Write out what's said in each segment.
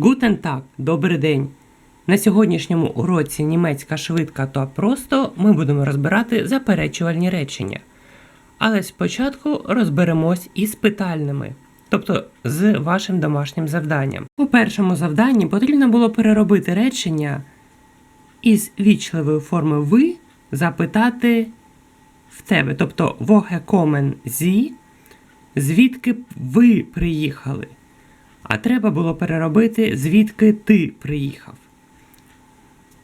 Гутен так, добрий день. На сьогоднішньому уроці німецька швидка та просто ми будемо розбирати заперечувальні речення. Але спочатку розберемось із питальними, тобто з вашим домашнім завданням. У першому завданні потрібно було переробити речення із вічливої форми ви запитати в тебе, тобто «Woher kommen Sie?» звідки ви приїхали. А треба було переробити, звідки ти приїхав.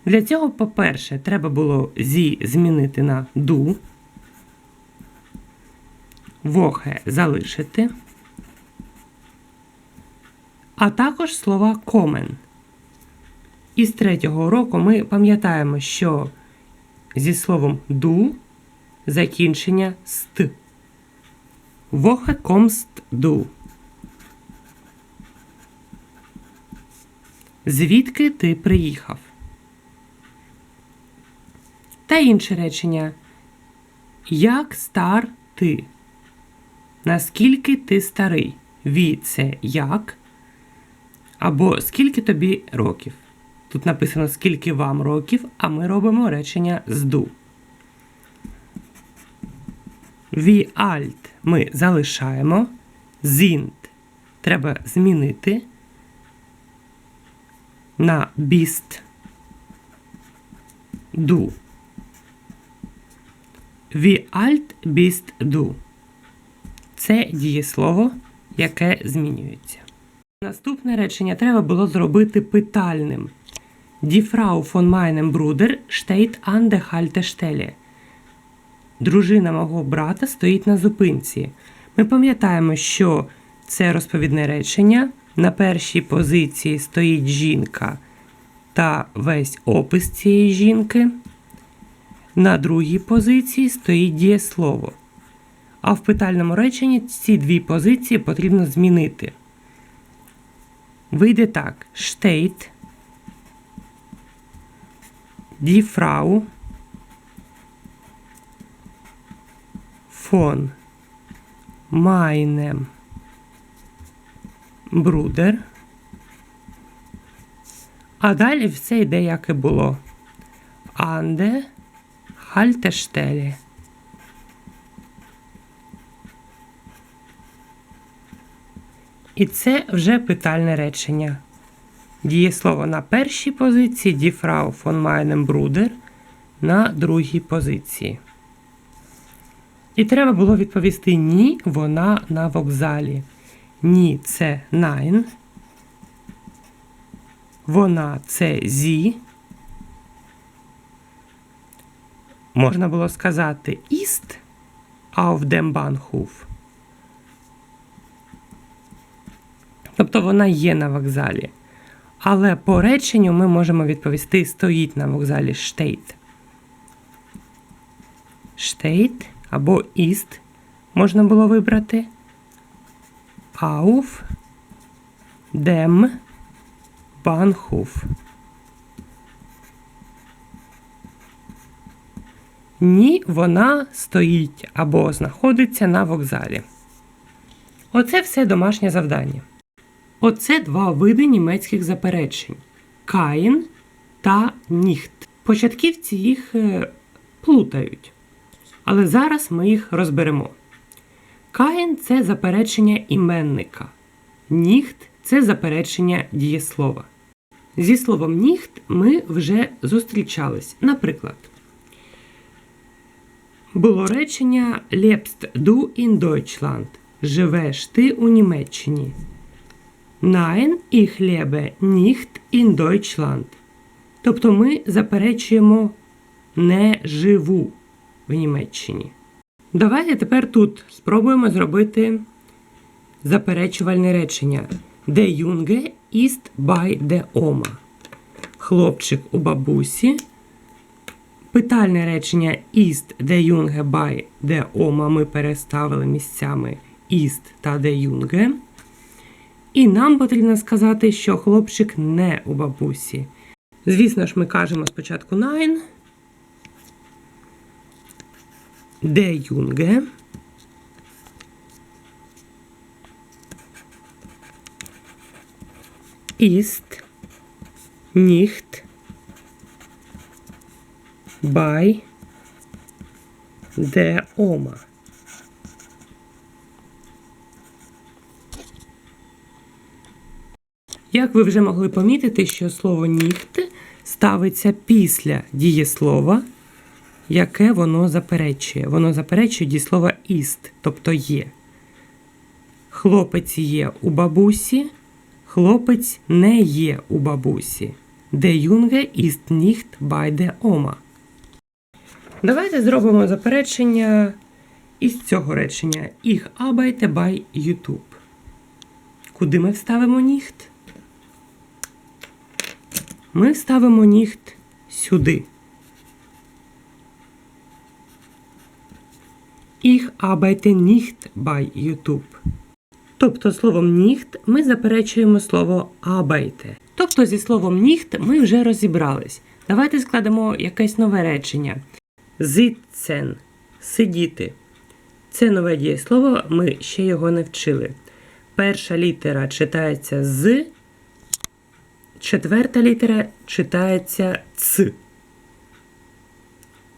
Для цього, по-перше, треба було зі змінити на ду, вохе залишити, а також слова комен. Із третього уроку ми пам'ятаємо, що зі словом ду закінчення ст. Woche kommst du? Звідки ти приїхав? Та інше речення. Як стар ти? Наскільки ти старий? Ві це як? Або скільки тобі років? Тут написано скільки вам років, а ми робимо речення з ду. Ві альт ми залишаємо. Зінт треба змінити на біст ду. Ві альт біст ду. Це дієслово, яке змінюється. Наступне речення треба було зробити питальним. Die Frau von meinem Bruder steht an der. Дружина мого брата стоїть на зупинці. Ми пам'ятаємо, що це розповідне речення. На першій позиції стоїть жінка та весь опис цієї жінки. На другій позиції стоїть дієслово. А в питальному реченні ці дві позиції потрібно змінити. Вийде так: die Frau von meinem Bruder. А далі все йде, як і було. Анде Хальтештелі. І це вже питальне речення. Дієслово на першій позиції, die Frau von meinem на другій позиції. І треба було відповісти ні, вона на вокзалі. Ні, це nein. Вона це зі. Можна було сказати ist auf dem Bahnhof. Тобто вона є на вокзалі. Але по реченню ми можемо відповісти стоїть на вокзалі steht. Steht або ist можна було вибрати. Auf dem Bahnhof. Ні, вона стоїть або знаходиться на вокзалі. Оце все домашнє завдання. Оце два види німецьких заперечень: Каїн та ніхт. Початківці їх е, плутають. Але зараз ми їх розберемо. Каїн це заперечення іменника. Ніхт це заперечення дієслова. Зі словом ніхт ми вже зустрічались. Наприклад, було речення Lebst du in Deutschland. Живеш ти у Німеччині. Nein, ich lebe nicht in Deutschland. Тобто ми заперечуємо не живу в Німеччині. Давайте тепер тут спробуємо зробити заперечувальне речення. Der Junge ist bei der Oma. Хлопчик у бабусі. Питальне речення ist der Junge bei der Oma ми переставили місцями ist та der Junge. І нам потрібно сказати, що хлопчик не у бабусі. Звісно ж, ми кажемо спочатку nein. Der Junge ist nicht bei der Oma. Як ви вже могли помітити, що слово нігт ставиться після дієслова, яке воно заперечує. Воно заперечує дієслова іст, тобто є. Хлопець є у бабусі, хлопець не є у бабусі. Де юнге іст ніхт der Oma. Давайте зробимо заперечення із цього речення. Ich arbeite bei YouTube. Куди ми вставимо ніхт? Ми ставимо нігт сюди. Ich arbeite nicht bei YouTube. Тобто словом нігт ми заперечуємо слово arbeite. Тобто зі словом нігт ми вже розібрались. Давайте складемо якесь нове речення. Sitzen – сидіти. Це нове дієслово, ми ще його не вчили. Перша літера читається з, четверта літера читається ц.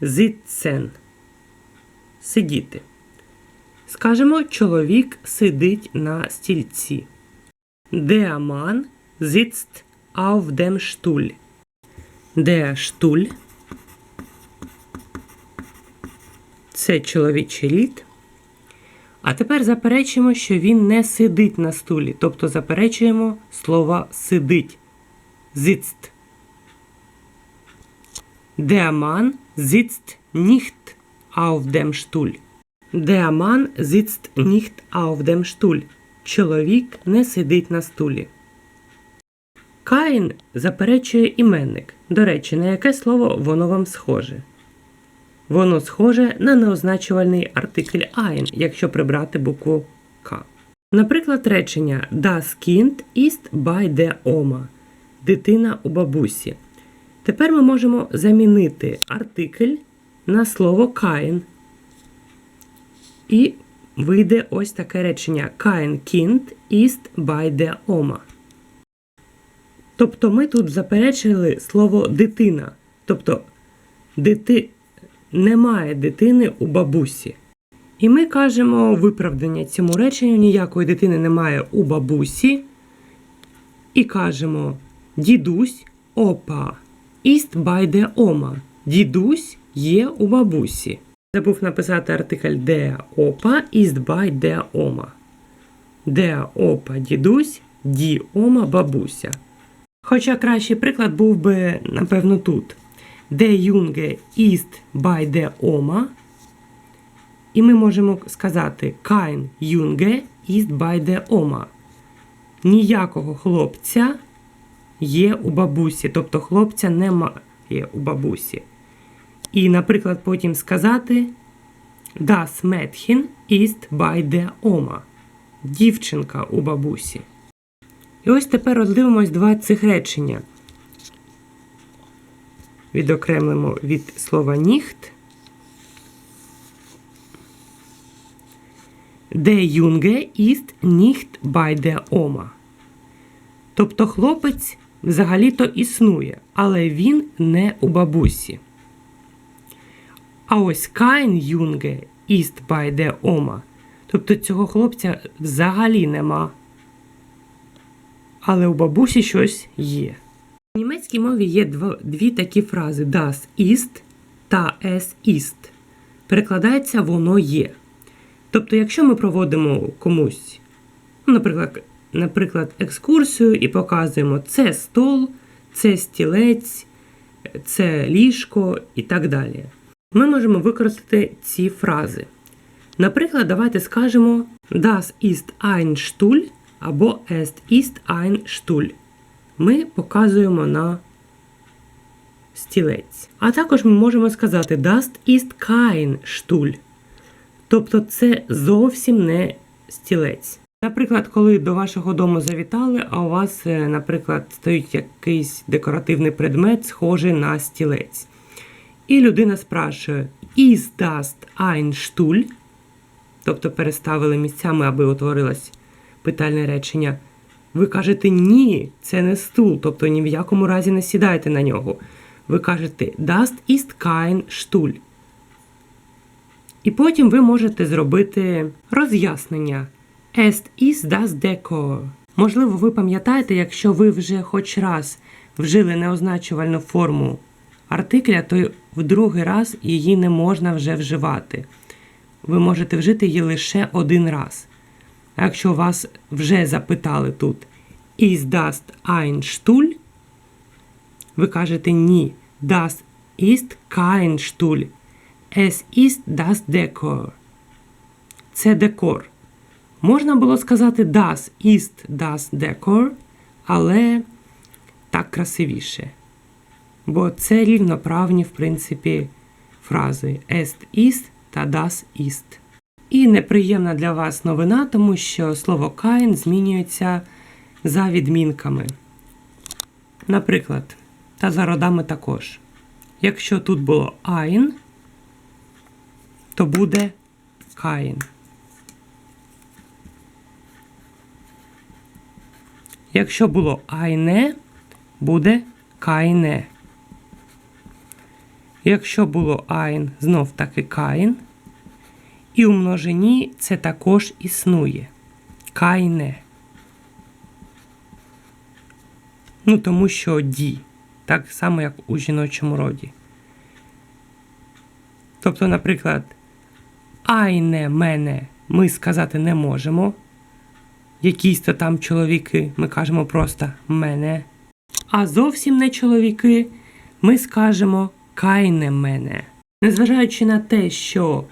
Sitzen – сидіти. Скажемо, чоловік сидить на стільці. Der Mann sitzt auf dem Stuhl. Der Stuhl – це чоловічий рід. А тепер заперечуємо, що він не сидить на стулі, тобто заперечуємо слово сидить. Sitzt. Der Mann sitzt auf dem Stuhl. Der Mann sitzt nicht auf dem Stuhl. Чоловік не сидить на стулі. Каїн заперечує іменник. До речі, на яке слово воно вам схоже? Воно схоже на неозначувальний артикль ein, якщо прибрати букву К. Наприклад, речення Das Kind ist bei der Oma. Дитина у бабусі. Тепер ми можемо замінити артикль на слово Каїн. І вийде ось таке речення Kind ist bei der Oma. Тобто ми тут заперечили слово дитина. Тобто дити... немає дитини у бабусі. І ми кажемо виправдання цьому реченню ніякої дитини немає у бабусі. І кажемо дідусь опа bei der Oma. Дідусь є у бабусі. Забув написати артикль der Opa ist bei der Oma. Der Opa дідусь, die Oma бабуся. Хоча кращий приклад був би, напевно, тут. Der Junge ist bei der Oma. І ми можемо сказати Kein Junge ist bei der Oma. Ніякого хлопця є у бабусі. Тобто хлопця немає у бабусі. І, наприклад, потім сказати Das Mädchen ist bei der Oma. Дівчинка у бабусі. І ось тепер роздивимось два цих речення. Відокремлимо від слова ніхт. Der Junge ist nicht bei der Oma. Тобто хлопець взагалі-то існує, але він не у бабусі. А ось Кайн Юнге bei der Oma. Тобто цього хлопця взагалі нема. Але у бабусі щось є. В німецькій мові є дві такі фрази das ist та es ist. Перекладається воно є. Тобто, якщо ми проводимо комусь, ну, наприклад, наприклад, екскурсію і показуємо це стол, це стілець, це ліжко і так далі. Ми можемо використати ці фрази. Наприклад, давайте скажемо Das ist ein Stuhl або Es ist ein Stuhl. Ми показуємо на стілець. А також ми можемо сказати Das ist kein Stuhl. Тобто це зовсім не стілець. Наприклад, коли до вашого дому завітали, а у вас, е, наприклад, стоїть якийсь декоративний предмет, схожий на стілець. І людина спрашує: Is das ein Stuhl? Тобто переставили місцями, аби утворилось питальне речення. Ви кажете ні, це не стул, тобто ні в якому разі не сідайте на нього. Ви кажете Das ist kein Stuhl. І потім ви можете зробити роз'яснення. Es ist das Dekor. Можливо, ви пам'ятаєте, якщо ви вже хоч раз вжили неозначувальну форму артикля, то в другий раз її не можна вже вживати. Ви можете вжити її лише один раз. Якщо вас вже запитали тут Is das ein Stuhl? Ви кажете ні. Das ist kein Stuhl. Es ist das Dekor. Це декор. Можна було сказати das ist das Dekor, але так красивіше. Бо це рівноправні, в принципі, фрази est ist та das ist. І неприємна для вас новина, тому що слово kein змінюється за відмінками. Наприклад, та за родами також. Якщо тут було ein, то буде kein. Якщо було eine, буде keine. Якщо було ein, знов таки kein. І у множині це також існує. Keine. Ну, тому що ді. Так само, як у жіночому роді. Тобто, наприклад, айне мене ми сказати не можемо. Якісь то там чоловіки, ми кажемо просто мене. А зовсім не чоловіки, ми скажемо кайне мене. Незважаючи на те, що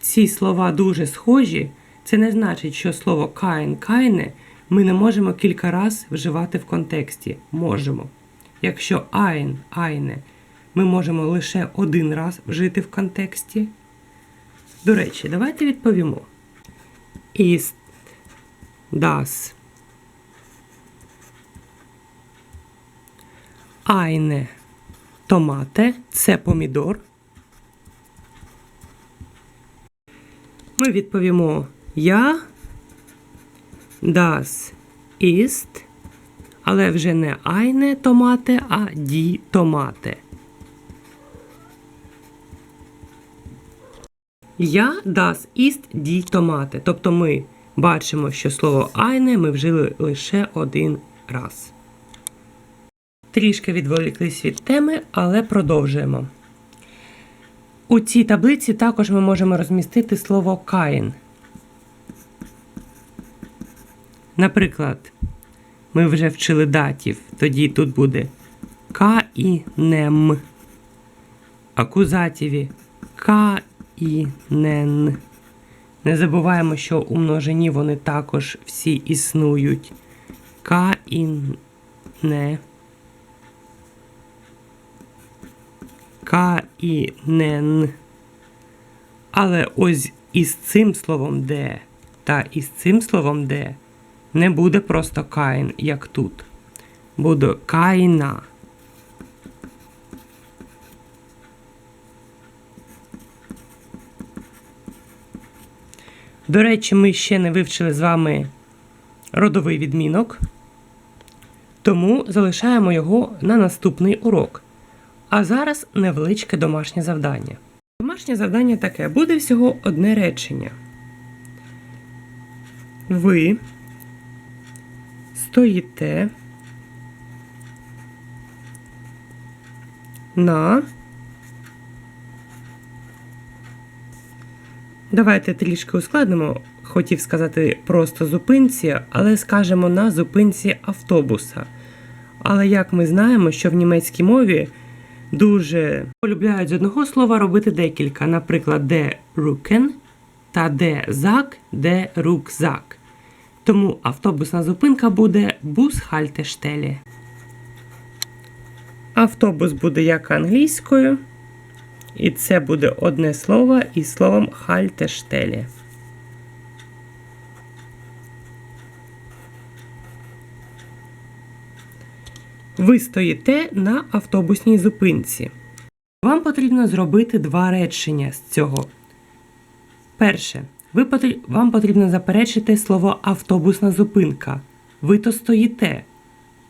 ці слова дуже схожі, це не значить, що слово кайн кайне ми не можемо кілька раз вживати в контексті. Можемо. Якщо айн айне ми можемо лише один раз вжити в контексті. До речі, давайте відповімо. Ist das eine Tomate – це помідор. Ми відповімо Я das ist, але вже не eine Tomate, а die Tomate. Я das ist die Tomate. Тобто ми бачимо, що слово eine ми вжили лише один раз. Трішки відволіклись від теми, але продовжуємо. У цій таблиці також ми можемо розмістити слово каїн. Наприклад, ми вже вчили датів, тоді тут буде каїнем. Акузатіві каїнен. Не забуваємо, що у множині вони також всі існують. Каїне. Каїнен. Але ось із цим словом де та із цим словом де не буде просто каїн, як тут. Буде каїна. До речі, ми ще не вивчили з вами родовий відмінок, тому залишаємо його на наступний урок. А зараз невеличке домашнє завдання. Домашнє завдання таке: буде всього одне речення. Ви стоїте на. Давайте трішки ускладнимо. Хотів сказати просто зупинці, але скажемо на зупинці автобуса. Але як ми знаємо, що в німецькій мові дуже полюбляють з одного слова робити декілька, наприклад, де рукен та де зак, де рюкзак. Тому автобусна зупинка буде бусхальтештелі. Автобус буде як англійською, і це буде одне слово із словом хальтештелі. Ви стоїте на автобусній зупинці. Вам потрібно зробити два речення з цього. Перше, ви потрі- вам потрібно заперечити слово автобусна зупинка. ви то стоїте,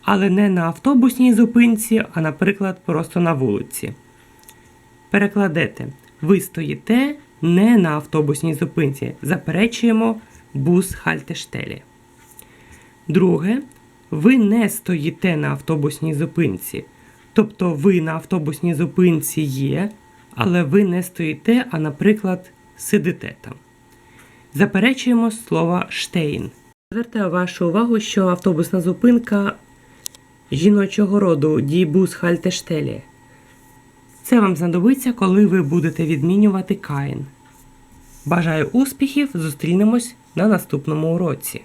але не на автобусній зупинці, а, наприклад, просто на вулиці. Перекладете. Ви стоїте не на автобусній зупинці. Заперечуємо бус хальтештелі. Друге, ви не стоїте на автобусній зупинці. Тобто ви на автобусній зупинці є, але ви не стоїте, а, наприклад, сидите там. Заперечуємо слово штейн. Звертаю вашу увагу, що автобусна зупинка жіночого роду дійбус хальтештелі. Це вам знадобиться, коли ви будете відмінювати каїн. Бажаю успіхів! Зустрінемось на наступному уроці.